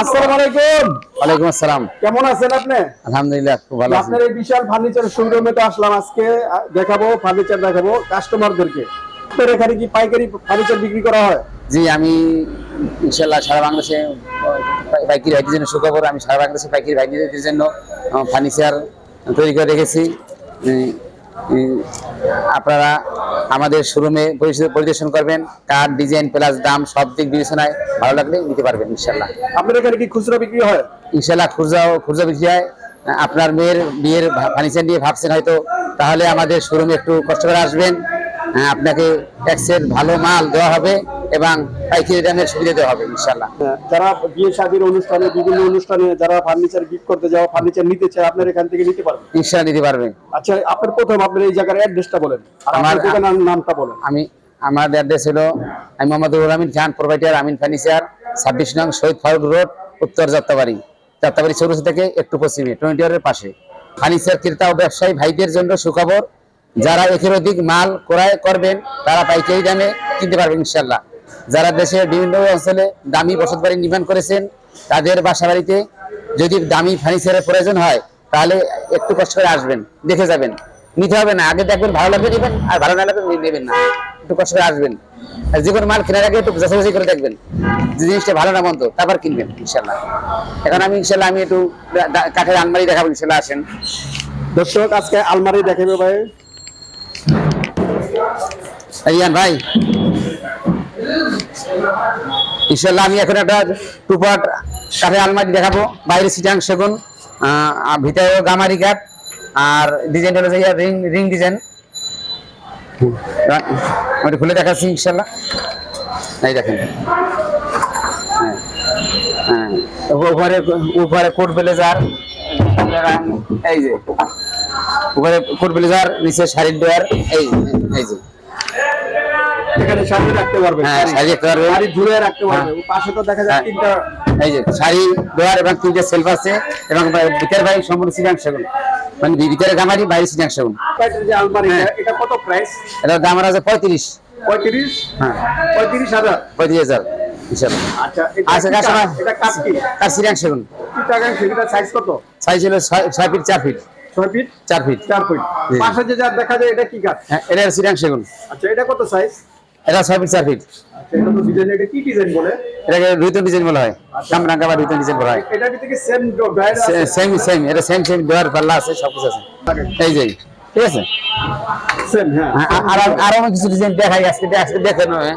আসসালামু আলাইকুম। ওয়ালাইকুম আসসালাম। কেমন আছেন আপনি? আলহামদুলিল্লাহ খুব ভালো আছি। আপনার এই বিশাল ফার্নিচার শোরুমে তো আসলাম আজকে। দেখাবো ফার্নিচার দেখাবো কাস্টমারদেরকে। আপনার এখানে কি পাইকারি ফার্নিচার বিক্রি করা হয়? জি আমি ইনশাল্লাহ সারা বাংলাদেশে পাইকারি ভাইদের জন্য সুখবর আমি সারা বাংলাদেশে পাইকারি ভাইদের জন্য ফার্নিচার তৈরি করে রেখেছি। আপনারা আমাদের শোরুমে পরিদর্শন করবেন। কার ডিজাইন প্লাস দাম সব দিক বিবেচনায় ভালো লাগলে নিতে পারবেন ইনশাল্লাহ আপনার এখানে কি খুচরা বিক্রি হয়? ইনশাল্লাহ খুচরা খুচরা বিক্রি হয়। আপনার মেয়ের বিয়ের ফার্নিচার নিয়ে ভাবছেন হয়তো তাহলে আমাদের শোরুমে একটু কষ্ট করে আসবেন। হ্যাঁ, আপনাকে ট্যাক্সের ভালো মাল দেওয়া হবে। এবং পাইকারি দামের সুবিধা দেওয়া হবে ইনশাল্লাহ যারা বিয়ে শাদীর অনুষ্ঠানে বিভিন্ন অনুষ্ঠানে যারা ফার্নিচার গিফট করতে যাওয়া ফার্নিচার নিতে চায় আপনার এখান থেকে নিতে পারবেন? ইনশাল্লাহ দিতে পারবেন আচ্ছা আপনার প্রথম আপনার এই জায়গার অ্যাড্রেসটা বলেন। আমার দোকানের নামটা বলেন। আমি আমার অ্যাড্রেস হলো আমি মোহাম্মদুল আমিন খান প্রোভাইডার আমিন ফার্নিচার ছাব্বিশ নং শহীদ ফারুক রোড উত্তর যাত্রাবাড়ি। যাত্রাবাড়ি চৌরসি থেকে একটু পশ্চিমে টোয়েন্টি এর পাশে। ফার্নিচার ক্রেতা ও ব্যবসায়ী ভাইদের জন্য সুখবর যারা একের অধিক মাল ক্রয় করবেন তারা পাইকারি দামে কিনতে পারবেন ইনশাল্লাহ যারা দেশের বিভিন্ন অঞ্চলে দামি বসত বাড়ি নির্মাণ করেছেন তাদের বাসা বাড়িতে যদি দামি ফার্নিচারের প্রয়োজন হয় তাহলে একটু কষ্ট করে আসবেন দেখে যাবেন। নিতে হবে না আগে দেখবেন ভালো লাগবে নেবেন আর ভালো না লাগবে নেবেন না। একটু কষ্ট করে আসবেন। আর যে কোনো মাল কেনার আগে একটু যাচাই করে দেখবেন যে জিনিসটা ভালো না মন্দ তারপর কিনবেন ইনশাল্লাহ এখন আমি ইনশাল্লাহ আমি একটু কাঠের আলমারি দেখাবো ইনশাল্লাহ আসেন। দর্শক আজকে আলমারি দেখাবে ভাই। ইয়ান ভাই ইনশাল্লাহ আমি এখন একটা টুপাট কাঠের আলমারি দেখাবো। বাইরে সিটাং সেগুন ভিতরে গামারি কাঠ, আর ডিজাইন হলো রিং রিং ডিজাইন ওটা খুলে দেখাচ্ছি ইনশাল্লাহ এই দেখেন। হ্যাঁ হ্যাঁ। উপরে উপরে কোট ব্লেজার, এই যে। উপরে কোট ব্লেজার, নিচে শাড়ির ডোয়ার, এই এই যে। এখানে রাখতে হ্যাঁ, শাড়ি রাখতে পারবেন। শাড়ি ঝুলে রাখতে পারবে। হ্যাঁ। পাশে তো দেখা যায় হ্যাঁ। তিনটা এই যে শাড়ি ডোয়ার এবং তিনটে সেলফ আছে এবং ভিতরে ভাই সম্পূর্ণ সিজাং সেগুন। মানে ভিতরে গামারি বাইরে সিজাং সেগুন। যে আলমারি। এটা কত প্রাইস এটার দাম আছে পঁয়ত্রিশ। পঁয়ত্রিশ? হ্যাঁ। পঁয়ত্রিশ হাজার? পঁয়ত্রিশ হাজার হিসাবে আচ্ছা আচ্ছা সাইজ কত? সাইজ ছয় ফিট চার ফিট ছয় ফিট চার ফিট চার ফিট পাশে যে যা দেখা যায় এটা কি কাঠ? হ্যাঁ এটা সিজাং সেগুন। আচ্ছা এটা কত সাইজ এটা ছয় ফিট চার ফিট এটা তো ডিজাইন এটা কি ডিজাইন বলে? এটাকে রুইতন ডিজাইন বলা হয়। কামরাঙ্গা বা রুইতন ডিজাইন বলা হয়। সেম সেম এটা সেম সেম ডোয়ার পাল্লা আছে সব কিছু আছে এই যে ঠিক আছে? হ্যাঁ। আ- আর আরও অনেক কিছু ডিজাইন দেখাই আজকে আজকে দেখেন হ্যাঁ।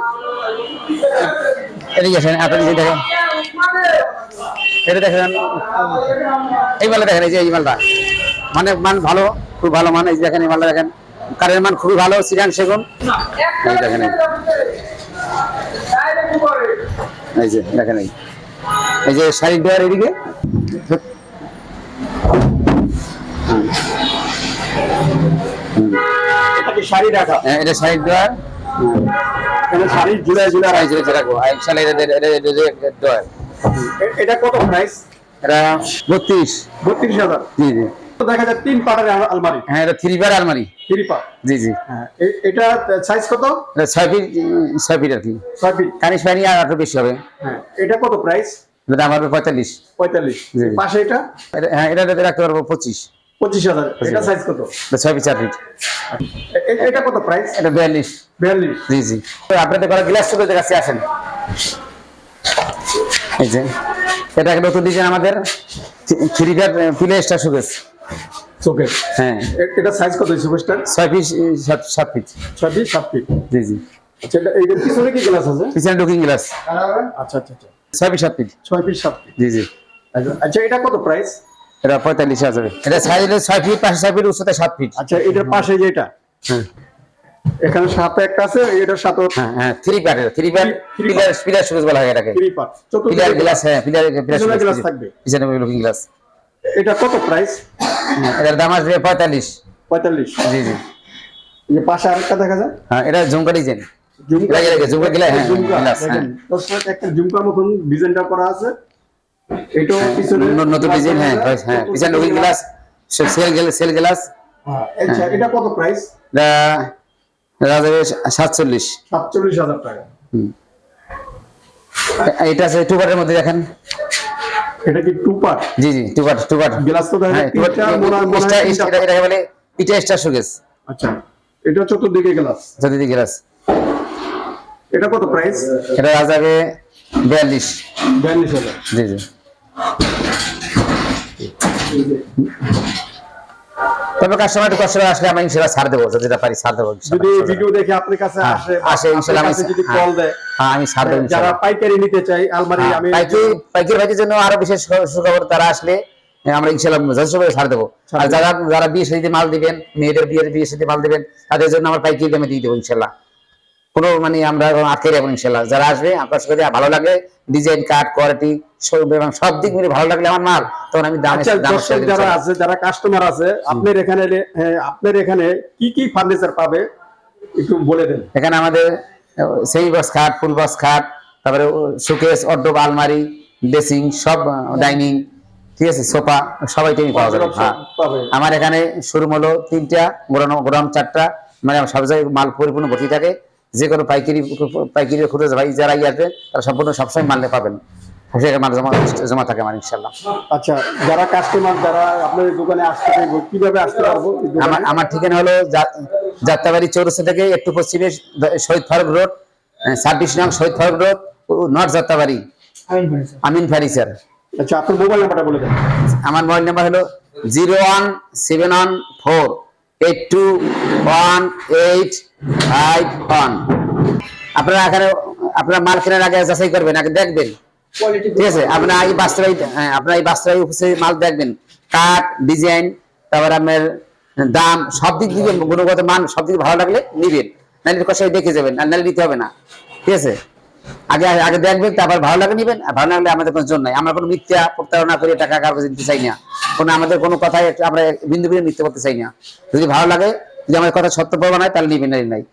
এদিকে আসেন আপনার ডিজাইন দেখেন এটা দেখেন এই মালটা দেখেন এই যে এই মালটা। মানে মান ভালো খুব ভালো মান এই যে দেখেন এই মালটা দেখেন। কারের মান খুবই ভালো সিরাং সেগুন। দেখেন এই। যে দেখেন এই। এই যে শাড়ির ডোয়ার এদিকে। শাড়ি রাখা? হ্যাঁ, এটা ডোয়ার। শাড়ি শাড়ি রাখব ডোয়ার। এটা কত প্রাইস এটা বত্রিশ। বত্রিশ হাজার। জি জি। তো দেখা যায় তিন পাটের আলমারি। হ্যাঁ এটা থ্রি বার আলমারি। থ্রি পাট। জি জি। হ্যাঁ এটা সাইজ কত? ছয় ফিট ছয় ফিট আর কি। ছয় ফিট পানি আর একটু বেশি হবে। হ্যাঁ এটা কত প্রাইস এটা হবে পঁয়তাল্লিশ। পঁয়তাল্লিশ। পাশে এটা? হ্যাঁ এটা রাখতে পারব পঁচিশ। পঁচিশ হাজার। এটা সাইজ কত? এটা ছয় ফিট চার ফিট এটা কত প্রাইস এটা বিয়াল্লিশ। বিয়াল্লিশ। জি জি। আপনাদের করা গ্লাস চোখের কাছে আসেন। এই যে এটা একটা নতুন ডিজাইন আমাদের। থ্রি পিলে স্টার শোকেস চোখে হ্যাঁ। এটা সাইজ কত সুপারস্টার ছয় ফিট সাত সাত ছয় ফিট সাত ফিট জি জি। আচ্ছা এটা এইটার পিছনে কি গ্লাস আছে? পিছনে লুকিং গ্লাস আচ্ছা আচ্ছা আচ্ছা। ছয় ফিট সাত ফিট ছয় ফিট সাত ফিট জি জি। আচ্ছা আচ্ছা এটা কত প্রাইস এটা পঁয়তাল্লিশ হাজার। এটা সাইজ ছয় ফিট পাশে ছয় ফিট উচ্চতা সাত ফিট আচ্ছা এটার পাশে যেটা হ্যাঁ। এখানে সাথে একটা আছে এটার সাথে হ্যাঁ হ্যাঁ three part three part pillar pillar বলা হয় এটাকে। থ্রি পার্ট পিলার গ্লাস হ্যাঁ পিলার পিলার পিছনে থাকবে। পিছনে লুকিং গ্লাস এটা কত প্রাইস এটার দাম আসবে পঁয়তাল্লিশ। পঁয়তাল্লিশ? জি জি। এই যে পাশে আরেকটা দেখা যায়? হ্যাঁ এটা ঝুমকা ডিজাইন। ঝুমকা? লাগে, লাগে, ঝুমকা গিলা, হ্যাঁ, ঝুমকা, গ্লাস, দেখেন, হ্যাঁ। দর্শক একটা ঝুমকার মতন ডিজাইনটা করা আছে। এটাও পিছনে নতুন ডিজাইন হ্যাঁ হ্যাঁ পিছনে looking glass cell glass cell glass. হ্যাঁ, আচ্ছা এটা কত প্রাইস এটা সাতচল্লিশ। সাতচল্লিশ হাজার টাকা। এটা আছে টু মধ্যে দেখেন। এটা কি টু পার্ট জি জি two part two part glass তো দেখা হ্যাঁ এটা মনে হয়- মনে বলে পিটা স্টার সুগেস আচ্ছা এটা চতুর্দিকে গ্লাস। যদি দিকে গ্লাস। এটা কত প্রাইস এটা রাজাকে বিয়াল্লিশ। বিয়াল্লিশ হাজার। জি জি। তবে কাস্টমার একটু কষ্ট আসলে আমি ইনশাল্লাহ ছাড় দেবো যেটা পারি ছাড় দেবো যদি ভিডিও দেখে আপনার কাছে হ্যাঁ, আসে আসে ইনশাল্লাহ আমি যদি হ্যাঁ, কল দেয় হ্যাঁ আমি ছাড় দেবো যারা পাইকারি নিতে চাই আলমারি হ্যাঁ, আমি পাইকারি পাইকারি ভাইদের জন্য আরও বিশেষ সুখবর তারা আসলে হ্যাঁ, আমরা ইনশাল্লাহ যথেষ্ট করে ছাড় দেবো। আর যারা যারা বিয়ে সাথে মাল দিবেন মেয়েদের বিয়ের বিয়ে সাথে মাল দিবেন তাদের জন্য আমরা পাইকারি দামে দিয়ে দেবো কোনো মানে আমরা আটকে যাব ইনশাল্লাহ। যারা আসবে আপনার সাথে ভালো লাগলে ডিজাইন কাট কোয়ালিটি এবং সব দিক মিলে ভালো লাগলে আমার মাল তখন আমি আচ্ছা দাম যারা আছে যারা কাস্টমার আছে আপনার এখানে হ্যাঁ, আপনার এখানে কি কি ফার্নিচার পাবে? একটু বলে দেন। এখানে আমাদের সেই বক্স খাট ফুল বক্স খাট তারপরে শোকেস অড্ডব আলমারি ড্রেসিং সব ডাইনিং ঠিক আছে সোফা সবাই টেমি পাওয়া যাবে। হ্যাঁ। আমার এখানে শোরুম হলো তিনটা গোডাউন গোডাউন চারটা মানে সব জায়গায় মাল পরিপূর্ণ ভর্তি থাকে। যে কোনো পাইকারি পাইকারি খুঁজে ভাই যারা ইয়ে আসবে তারা সম্পূর্ণ সবসময় মাল পাবেন। মাল জমা জমা থাকে আমার ইনশাল্লাহ আচ্ছা যারা কাস্টমার যারা আপনার দোকানে আসতে চাইব কীভাবে আসতে পারব আমার আমার ঠিকানা হলো যা- যাত্রাবাড়ি চৌরাস্তা থেকে একটু পশ্চিমে শহীদ ফারুক রোড ছাব্বিশ নং Shahid Faruk road north Jatrabari. Amin furniture আচ্ছা আপনার মোবাইল নাম্বারটা বলে দেন। আমার মোবাইল নাম্বার হলো zero one seven one four. Eight two one eight five one আপনারা এখানে আপনারা মাল কেনার আগে যাচাই করবেন আগে দেখবেন। ঠিক আছে? আপনারা এই বাস্তবাই হ্যাঁ আপনারা এই বাস্তবাই অফিসে মাল দেখবেন। কাঠ ডিজাইন তারপর আপনার দাম সব দিক দিকে গুণগত মান সব দিকে ভালো লাগলে নিবেন। নাহলে কষাই দেখে যাবেন আর নাহলে নিতে হবে না। ঠিক আছে? আগে আগে দেখবেন, তারপর ভালো লাগে নিবেন ভালো লাগলে আমাদের কোনো জন্য নাই। আমরা কোনো মিথ্যা প্রতারণা করে টাকা কাগজ দিতে চাই না। কোনো আমাদের কোনো কথাই আমরা বিন্দু বিন্দু মিথ্যা করতে চাই না। যদি ভালো লাগে, যদি আমাদের কথা সত্য প্রমাণ হয়, তাহলে নিবেন নাই।